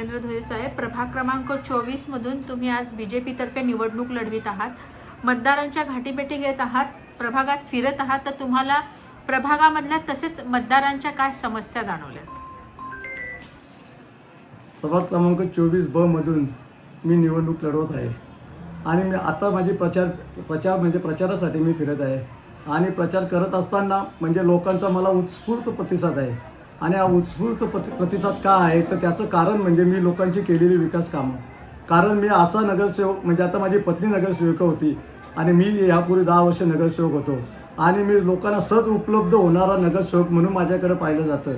प्रभाग क्रमांक चोवीसमधून तुम्ही आज बी जे पीतर्फे निवडणूक लढवित आहात. मतदारांच्या घाटीपेटी घेत आहात प्रभागात फिरत आहात तर तुम्हाला प्रभागामधल्या तसेच मतदारांच्या काय समस्या जाणवल्यात? प्रभाग क्रमांक चोवीस ब मधून मी निवडणूक लढवत आहे. आणि मी आता माझी प्रचार प्रचार म्हणजे प्रचारासाठी मी फिरत आहे. आणि प्रचार करत असताना म्हणजे लोकांचा मला उत्स्फूर्त प्रतिसाद आहे. आणि हा उत्स्फूर्त प्रति प्रतिसाद का आहे? तर त्याचं कारण म्हणजे मी लोकांची केलेली विकास कामं कारण मी असा नगरसेवक म्हणजे आता माझी पत्नी नगरसेविका होती आणि मी यापूर्वी दहा वर्ष नगरसेवक होतो. आणि मी लोकांना सहज उपलब्ध होणारा नगरसेवक म्हणून माझ्याकडे पाहिलं जातं.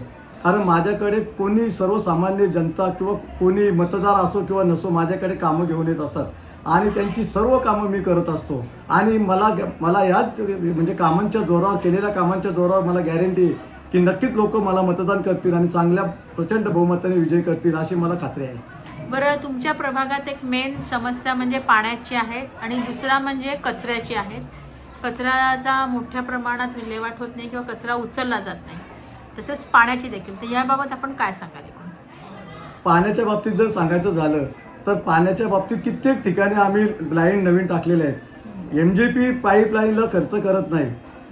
कारण माझ्याकडे कोणी सर्वसामान्य जनता किंवा कोणी मतदार असो किंवा नसो माझ्याकडे कामं घेऊन येत असतात. आणि त्यांची सर्व कामं मी करत असतो. आणि मला मला याच म्हणजे कामांच्या जोरावर केलेल्या कामांच्या जोरावर मला गॅरंटी की नक्कीच लोक मला मतदान करतील आणि चांगल्या प्रचंड बहुमताने विजय करतील अशी मला खात्री आहे. बरं तुमच्या प्रभागात एक मेन समस्या म्हणजे पाण्याची आहे आणि दुसरा म्हणजे कचऱ्याची आहे. कचऱ्याचा मोठ्या प्रमाणात विल्हेवाट होत नाही किंवा कचरा उचलला जात नाही. तसेच पाण्याची देखील. तर याबाबत आपण काय सांगाल? पाण्याच्या बाबतीत जर सांगायचं झालं तर पाण्याच्या बाबतीत कित्येक ठिकाणी आम्ही लाईन नवीन टाकलेल्या आहेत. एम जे पी पाईपलाईनला खर्च करत नाही.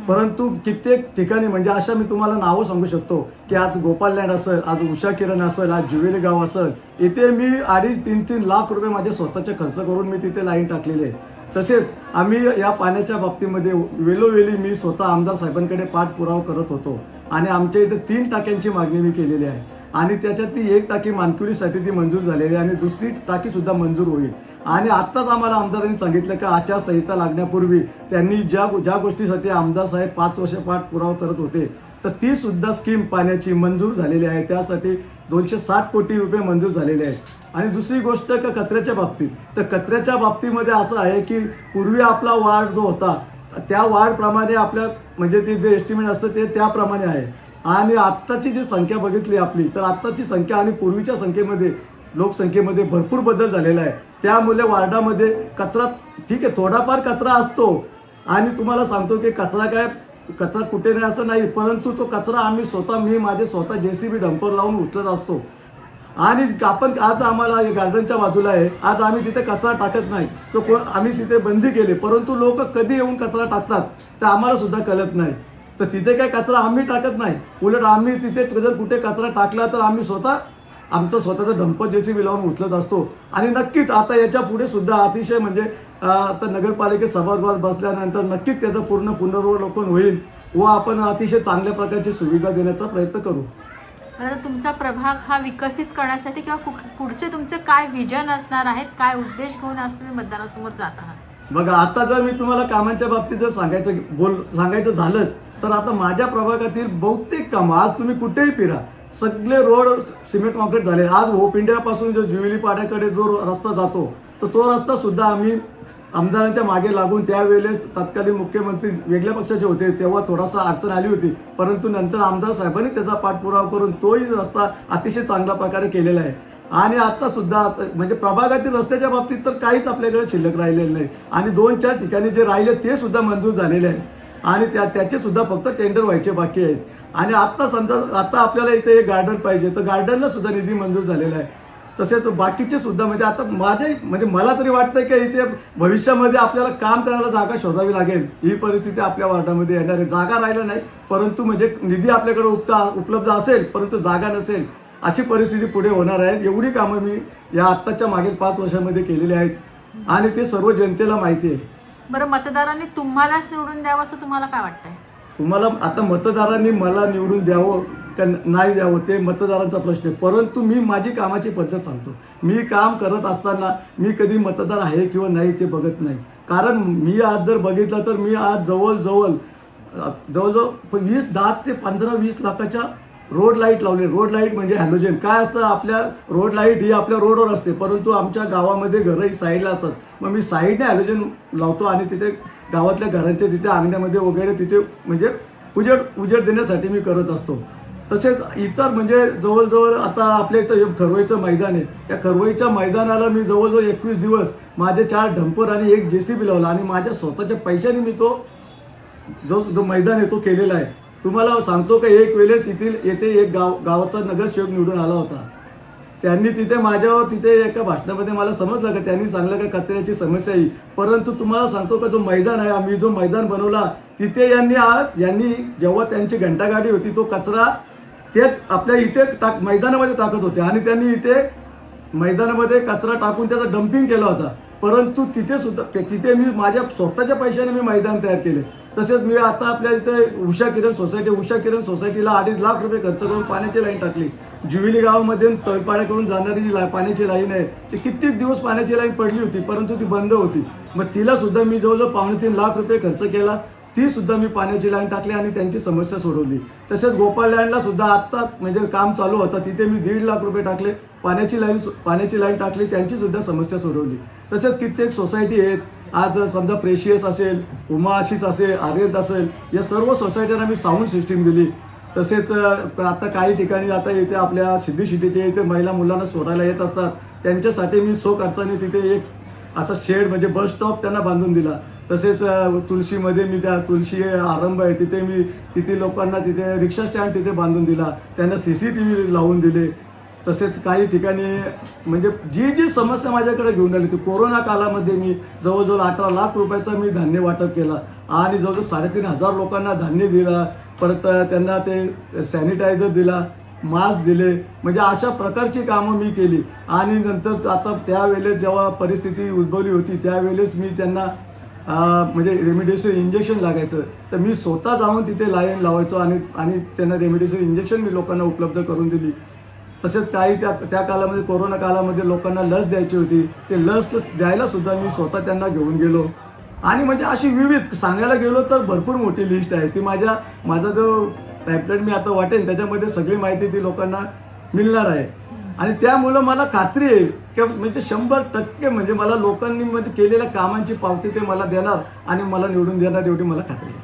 परंतु कित्येक ठिकाणी म्हणजे अशा मी तुम्हाला नावं सांगू शकतो की आज गोपाल लँड असेल आज उषा किरण असेल आज जुवेली गाव असेल इथे मी अडीच तीन तीन लाख रुपये माझे स्वतःचे खर्च करून मी तिथे लाईन टाकलेली आहे. तसेच आम्ही या पाण्याच्या बाबतीमध्ये वेलोवेली मी स्वतः आमदार साहेबांकडे पाठपुरावा करत होतो आणि आमच्या इथे तीन टाक्यांची मागणी मी केलेली आहे. आणि त्याच्यात ती एक टाकी मानकुलीसाठी ती मंजूर झालेली आहे आणि दुसरी टाकी सुद्धा मंजूर होईल. आणि आत्ताच आम्हाला आमदारांनी सांगितलं की आचारसंहिता लागण्यापूर्वी त्यांनी ज्या ज्या गोष्टीसाठी आमदार साहेब पाच वर्ष पाठपुरावा करत होते तर ती सुद्धा स्कीम पाण्याची मंजूर झालेली आहे. त्यासाठी दोनशे साठ कोटी रुपये मंजूर झालेले आहेत. आणि दुसरी गोष्ट का कचऱ्याच्या बाबतीत. तर कचऱ्याच्या बाबतीमध्ये असं आहे की पूर्वी आपला वार्ड जो होता त्या वार्डप्रमाणे आपल्या म्हणजे ते जे एस्टिमेट असतं ते त्याप्रमाणे आहे. आणि आत्ताची जी संख्या बघितली आपली तर आत्ताची संख्या आणि पूर्वीच्या संख्येमध्ये लोकसंख्येमध्ये भरपूर बदल झालेला आहे. त्यामुळे वार्डामध्ये कचरा ठीक आहे थोडाफार कचरा असतो. आणि तुम्हाला सांगतो की कचरा काय कचरा कुठे नाही असं नाही परंतु तो कचरा आम्ही स्वतः मी माझे स्वतः जे सी बी डंपर लावून उचलत असतो. आणि आपण आज आम्हाला गार्डनच्या बाजूला आहे. आज आम्ही तिथे कचरा टाकत नाही. तो कोण आम्ही तिथे बंदी केली. परंतु लोक कधी येऊन कचरा टाकतात ते आम्हाला सुद्धा कळत नाही. तर तिथे काय कचरा आम्ही टाकत नाही. उलट आम्ही तिथे जर कुठे कचरा टाकला तर आम्ही स्वतः आमचं स्वतःचं डंपर जे सी बी लावून उचलत असतो. आणि नक्कीच आता याच्यापुढे सुद्धा अतिशय म्हणजे आता नगरपालिकेत सभागृहात बसल्यानंतर नक्कीच त्याचं पूर्ण पुनर्वलोकन होईल व आपण अतिशय चांगल्या प्रकारची सुविधा देण्याचा प्रयत्न करू. आता तुमचा प्रभाग हा विकसित करण्यासाठी किंवा पुढचे तुमचे काय विजन असणार आहेत काय उद्देश घेऊन आज तुम्ही मतदारासमोर जात आहात? बघा आता जर मी तुम्हाला कामांच्या बाबतीत जर सांगायचं बोल सांगायचं झालंच तर आता माझ्या प्रभागातील बहुतेक कामं आज तुम्ही कुठेही फिरा. सगळे रोड सिमेंट कॉन्क्रीट झाले. आज होप इंडियापासून जो जुवेली पाड्याकडे जो रस्ता जातो तर तो रस्ता सुद्धा आम्ही आमदारांच्या मागे लागून त्यावेळेस तत्कालीन मुख्यमंत्री वेगळ्या पक्षाचे होते तेव्हा थोडासा अडचण आली होती. परंतु नंतर आमदार साहेबांनी त्याचा पाठपुरावा करून तोही रस्ता अतिशय चांगल्या प्रकारे केलेला आहे. आणि आता सुद्धा म्हणजे प्रभागातील रस्त्याच्या बाबतीत तर काहीच आपल्याकडे शिल्लक राहिलेलं नाही. आणि दोन चार ठिकाणी जे राहिले ते सुद्धा मंजूर झालेले आहे. आणि त्या त्याचे सुद्धा फक्त टेंडर व्हायचे बाकी आहेत. आणि आत्ता समजा आता आपल्याला इथे एक गार्डन पाहिजे तर गार्डनला सुद्धा निधी मंजूर झालेला आहे. तसेच बाकीचे सुद्धा म्हणजे आता माझे म्हणजे मला तरी वाटतं की इथे भविष्यामध्ये आपल्याला काम करायला जागा शोधावी लागेल. ही परिस्थिती आपल्या वार्डामध्ये येणार आहे. जागा राहिल्या नाही परंतु म्हणजे निधी आपल्याकडे उपता उपलब्ध असेल परंतु जागा नसेल अशी परिस्थिती पुढे होणार आहे. एवढी कामं मी या आत्ताच्या मागील पाच वर्षामध्ये केलेली आहेत. आणि ते सर्व जनतेला माहिती आहे. बरं मतदारांनी तुम्हालाच निवडून द्यावं असं तुम्हाला काय वाटतंय? तुम्हाला आता मतदारांनी मला निवडून द्यावं का नाही द्यावं ते मतदारांचा प्रश्न आहे. परंतु मी माझी कामाची पद्धत सांगतो. मी काम करत असताना मी कधी मतदार आहे किंवा नाही ते बघत नाही. कारण मी आज जर बघितलं तर मी आज जवळजवळ जवळजवळ वीस दहा ते पंधरा वीस लाखाच्या रोड लाइट लावले. रोड लाइट म्हणजे हॅलोजन काय असतं? आपल्या रोड लाइट ही आपल्या रोडवर असते. परंतु आमच्या गावामध्ये घरंही साईडला असतात. मग मी साईडने हॅलोजन लावतो आणि तिथे गावातल्या घरांच्या तिथे अंगण्यामध्ये वगैरे तिथे म्हणजे उजेड उजेड देण्यासाठी मी करत असतो. तसेच इतर म्हणजे जवळजवळ आता आपल्या इथं खरवईचं मैदान आहे. त्या खरवईच्या मैदानाला मी जवळजवळ एकवीस दिवस माझे चार डंपर आणि एक जे सी बी लावला आणि माझ्या स्वतःच्या पैशाने मी तो जो जो मैदान आहे तो केलेला आहे. तुम्हाला सांगतो का एक वेळेस येथील येथे एक गाव गावाचा नगरसेवक निवडून आला होता. त्यांनी तिथे माझ्यावर तिथे एका भाषणामध्ये मला समजलं का त्यांनी सांगलं का कचऱ्याची समस्या ही परंतु तुम्हाला सांगतो का जो मैदान आहे आम्ही जो मैदान बनवला तिथे यांनी आ- यांनी जेव्हा त्यांची घंटागाडी होती तो कचरा ते आपल्या इथे टाक मैदानामध्ये टाकत होते. आणि त्यांनी इथे मैदानामध्ये कचरा टाकून त्याचा डम्पिंग केला होता. परंतु तिथे सुद्धा ते- तिथे मी माझ्या स्वतःच्या पैशाने मी मैदान तयार केले. तसेच मी आता आपल्या इथे उषा किरण सोसायटी उषा किरण सोसायटीला अडीच लाख रुपये खर्च करून पाण्याची लाईन टाकली. जुविली गावामध्ये तळपाड्याकडून जाणारी जी ला पाण्याची लाईन आहे ती कित्येक दिवस पाण्याची लाईन पडली होती परंतु ती बंद होती. मग तिला सुद्धा मी जवळजवळ पावणे तीन लाख रुपये खर्च केला. ती सुद्धा मी पाण्याची लाईन टाकली आणि त्यांची समस्या सोडवली. तसेच गोपाल लँडला सुद्धा आत्ता म्हणजे काम चालू होतं तिथे मी दीड लाख रुपये टाकले. पाण्याची लाईन पाण्याची लाईन टाकली त्यांची सुद्धा समस्या सोडवली. तसेच कित्येक सोसायटी आहेत आज समजा प्रेशियस असेल उमा आशिष असेल आर्यत असेल या सर्व सोसायट्यांना मी साऊंड सिस्टीम दिली. तसेच आता काही ठिकाणी आता इथे आपल्या सिद्धी शिटीचे इथे महिला मुलांना सोडायला येत असतात. त्यांच्यासाठी मी सो खर्चाने तिथे एक असा शेड म्हणजे बस स्टॉप त्यांना बांधून दिला. तसेच तुळशीमध्ये मी त्या तुळशी आरंभ आहे तिथे मी तिथे लोकांना तिथे रिक्षा स्टँड तिथे बांधून दिला. त्यांना सी सी टी व्ही लावून दिले. तसेच काही ठिकाणी म्हणजे जी जी समस्या माझ्याकडे घेऊन आली ती कोरोना कालामध्ये मी जवळजवळ अठरा लाख रुपयाचा मी धान्य वाटप केला आणि जवळजवळ साडेतीन हजार लोकांना धान्य दिला परत त्यांना ते सॅनिटायझर दिला मास्क दिले म्हणजे अशा प्रकारची कामं मी केली. आणि नंतर आता त्यावेळेस जेव्हा परिस्थिती उद्भवली होती त्यावेळेस मी त्यांना म्हणजे रेमिडिसिन इंजेक्शन लागायचं. तर मी स्वतः जाऊन तिथे लाईन लावायचो आणि आणि त्यांना रेमिडिसिन इंजेक्शन मी लोकांना उपलब्ध करून दिली. तसेच काही त्या त्या कालामध्ये कोरोना कालामध्ये लोकांना लस द्यायची होती. ते लस द्यायला सुद्धा मी स्वतः त्यांना घेऊन गेलो. आणि म्हणजे अशी विविध सांगायला गेलो तर भरपूर मोठी लिस्ट आहे. ती माझ्या माझा जो पॅम्पलेट मी आता वाटेन त्याच्यामध्ये सगळी माहिती ती लोकांना मिळणार आहे. आणि त्यामुळं मला खात्री आहे की म्हणजे शंभर टक्के म्हणजे मला लोकांनी म्हणजे केलेल्या कामांची पावती ते मला देणार आणि मला निवडून देणार एवढी मला खात्री आहे.